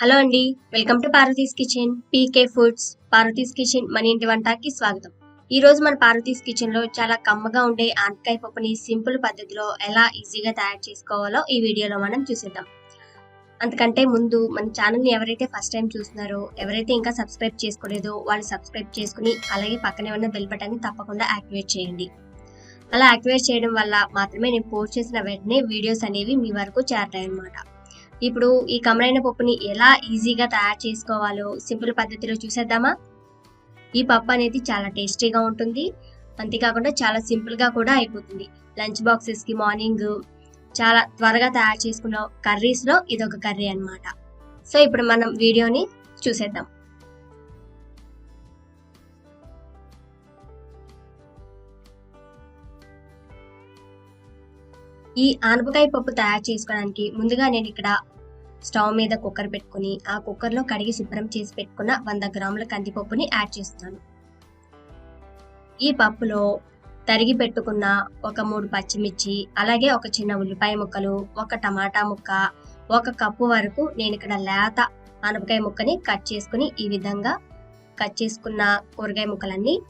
Hello అండి welcome to Parvathi's kitchen PK foods Parvathi's kitchen మన ఇంటి వంటకి స్వాగతం. ఈ రోజు మన పార్వతీస్ కిచెన్లో చాలా కమ్మగా ఉండే ఆనకాయ పప్పుని సింపుల్ పద్ధతిలో ఎలా ఈజీగా తయారు చేసుకోవాలో ఈ వీడియోలో మనం చూసేద్దాం. అంతకంటే ముందు మన ఛానల్ని ఎవరైతే ఫస్ట్ టైం చూస్తున్నారో ఎవరైతే ఇంకా సబ్స్క్రైబ్ చేసుకోలేదో వాళ్ళు సబ్స్క్రైబ్ చేసుకుని అలాగే పక్కనే ఉన్న బెల్ బటన్ని తప్పకుండా యాక్టివేట్ చేయండి. అలా యాక్టివేట్ చేయడం వల్ల మాత్రమే నేను పోస్ట్ చేసిన వెంటనే వీడియోస్ అనేవి మీ వరకు చేరతాయి అన్నమాట ఇప్పుడు ఈ కమలైన పప్పుని ఎలా ఈజీగా తయారు చేసుకోవాలో సింపుల్ పద్ధతిలో చూసేద్దామా? ఈ పప్పు అనేది చాలా టేస్టీగా ఉంటుంది. అంతేకాకుండా చాలా సింపుల్గా కూడా అయిపోతుంది. లంచ్ బాక్సెస్కి మార్నింగ్ చాలా త్వరగా తయారు చేసుకున్న కర్రీస్లో ఇది ఒక కర్రీ అన్నమాట. సో ఇప్పుడు మనం వీడియోని చూసేద్దాం. ఈ ఆనపకాయ పప్పు తయారు చేసుకోవడానికి ముందుగా నేను ఇక్కడ స్టవ్ మీద కుక్కర్ పెట్టుకుని ఆ కుక్కర్లో కడిగి శుభ్రం చేసి పెట్టుకున్న వంద గ్రాముల కందిపప్పుని యాడ్ చేస్తాను ఈ పప్పులో తరిగి పెట్టుకున్న ఒక మూడు పచ్చిమిర్చి అలాగే ఒక చిన్న ఉల్లిపాయ ముక్కలు ఒక టమాటా ముక్క ఒక కప్పు వరకు నేను ఇక్కడ లేత ఆనపకాయ ముక్కని కట్ చేసుకుని ఈ విధంగా కట్ చేసుకున్న కూరగాయ ముక్కలన్నీ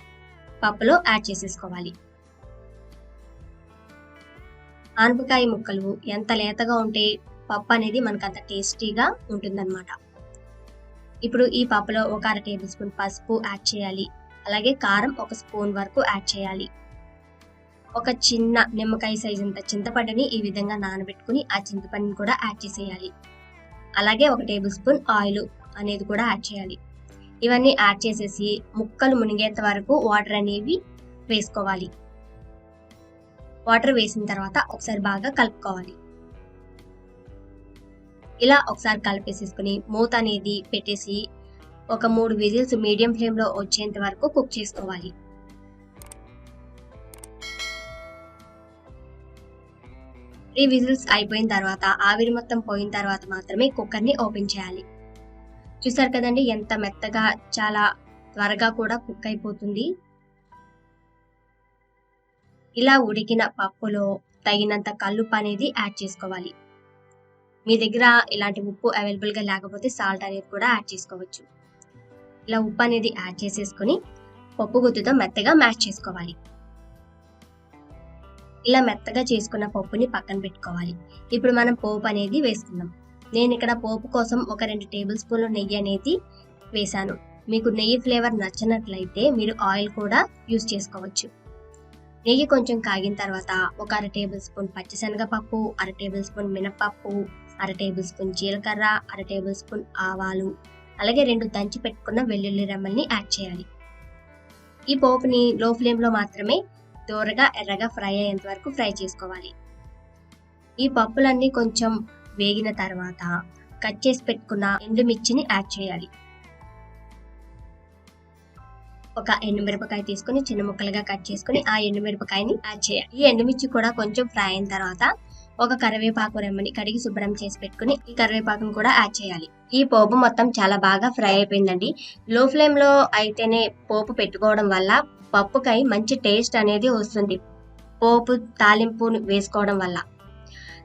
పప్పులో యాడ్ చేసేసుకోవాలి. ఆనపకాయ ముక్కలు ఎంత లేతగా ఉంటే పప్పు అనేది మనకు అంత టేస్టీగా ఉంటుందన్నమాట. ఇప్పుడు ఈ పప్పులో ఒక అర టేబుల్ స్పూన్ పసుపు యాడ్ చేయాలి. అలాగే కారం ఒక స్పూన్ వరకు యాడ్ చేయాలి. ఒక చిన్న నిమ్మకాయ సైజ్ అంత చింతపండుని ఈ విధంగా నానబెట్టుకుని ఆ చింతపండుని కూడా యాడ్ చేసేయాలి. అలాగే ఒక టేబుల్ స్పూన్ ఆయిల్ అనేది కూడా యాడ్ చేయాలి. ఇవన్నీ యాడ్ చేసేసి ముక్కలు మునిగేంత వరకు వాటర్ అనేవి వేసుకోవాలి. వాటర్ వేసిన తర్వాత ఒకసారి బాగా కలుపుకోవాలి. ఇలా ఒకసారి కలిపేసేసుకుని మూత అనేది పెట్టేసి ఒక మూడు విజిల్స్ మీడియం ఫ్లేమ్లో వచ్చేంత వరకు కుక్ చేసుకోవాలి. త్రీ విజిల్స్ అయిపోయిన తర్వాత ఆవిరి మొత్తం పోయిన తర్వాత మాత్రమే కుక్కర్ని ఓపెన్ చేయాలి. చూసారు కదండి ఎంత మెత్తగా చాలా త్వరగా కూడా కుక్ అయిపోతుంది. ఇలా ఉడికిన పప్పులో తగినంత కల్లుప్పు అనేది యాడ్ చేసుకోవాలి. మీ దగ్గర ఇలాంటి ఉప్పు అవైలబుల్గా లేకపోతే సాల్ట్ అనేది కూడా యాడ్ చేసుకోవచ్చు. ఇలా ఉప్పు అనేది యాడ్ చేసేసుకొని పప్పు గుత్తుతో మెత్తగా మ్యాష్ చేసుకోవాలి. ఇలా మెత్తగా చేసుకున్న పప్పుని పక్కన పెట్టుకోవాలి. ఇప్పుడు మనం పోపు అనేది వేసుకుందాం. నేను ఇక్కడ పోపు కోసం ఒక రెండు టేబుల్ స్పూన్ల నెయ్యి అనేది వేశాను. మీకు నెయ్యి ఫ్లేవర్ నచ్చినట్లయితే మీరు ఆయిల్ కూడా యూస్ చేసుకోవచ్చు. నెయ్యి కొంచెం కాగిన తర్వాత ఒక అర టేబుల్ స్పూన్ పచ్చిశనగపప్పు అర టేబుల్ స్పూన్ మినపప్పు అర టేబుల్ స్పూన్ జీలకర్ర అర టేబుల్ స్పూన్ ఆవాలు. అలాగే రెండు దంచి పెట్టుకున్న వెల్లుల్లి రెమ్మల్ని యాడ్ చేయాలి. ఈ పోపుని లో ఫ్లేమ్లో మాత్రమే దూరగా ఎర్రగా ఫ్రై అయ్యేంత వరకు ఫ్రై చేసుకోవాలి. ఈ పప్పులన్నీ కొంచెం వేగిన తర్వాత కట్ చేసి పెట్టుకున్న ఎండుమిర్చిని యాడ్ చేయాలి. ఒక ఎండుమిరపకాయ తీసుకుని చిన్న ముక్కలుగా కట్ చేసుకుని ఆ ఎండుమిరపకాయని యాడ్ చేయాలి. ఈ ఎండుమిర్చి కూడా కొంచెం ఫ్రై అయిన తర్వాత ఒక కరివేపాకు రెమ్మని కడిగి శుభ్రం చేసి పెట్టుకుని ఈ కరివేపాకును కూడా యాడ్ చేయాలి. ఈ పోపు మొత్తం చాలా బాగా ఫ్రై అయిపోయిందండి. లో ఫ్లేమ్లో అయితేనే పోపు పెట్టుకోవడం వల్ల పప్పుకై మంచి టేస్ట్ అనేది వస్తుంది. పోపు తాలింపు వేసుకోవడం వల్ల.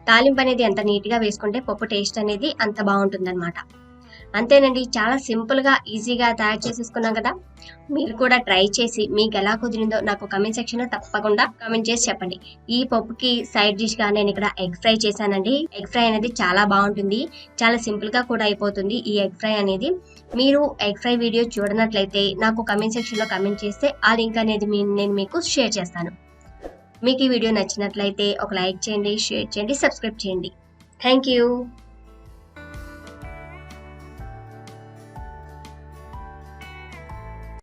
తాలింపు అనేది ఎంత నీట్గా వేసుకుంటే పప్పు టేస్ట్ అనేది అంత బాగుంటుంది అంతేనండి చాలా సింపుల్గా ఈజీగా తయారు చేసేసుకున్నాం కదా. మీరు కూడా ట్రై చేసి మీకు ఎలా కుదిరిందో నాకు కమెంట్ సెక్షన్లో తప్పకుండా కమెంట్ చేసి చెప్పండి. ఈ పప్పుకి సైడ్ డిష్గా నేను ఇక్కడ ఎగ్ ఫ్రై చేశానండి. ఎగ్ ఫ్రై అనేది చాలా బాగుంటుంది. చాలా సింపుల్గా కూడా అయిపోతుంది ఈ ఎగ్ ఫ్రై అనేది. మీరు ఎగ్ ఫ్రై వీడియో చూడనట్లయితే నాకు కమెంట్ సెక్షన్లో కమెంట్ చేస్తే ఆ లింక్ అనేది నేను మీకు షేర్ చేస్తాను. మీకు ఈ వీడియో నచ్చినట్లయితే ఒక లైక్ చేయండి షేర్ చేయండి సబ్స్క్రైబ్ చేయండి. Thank you.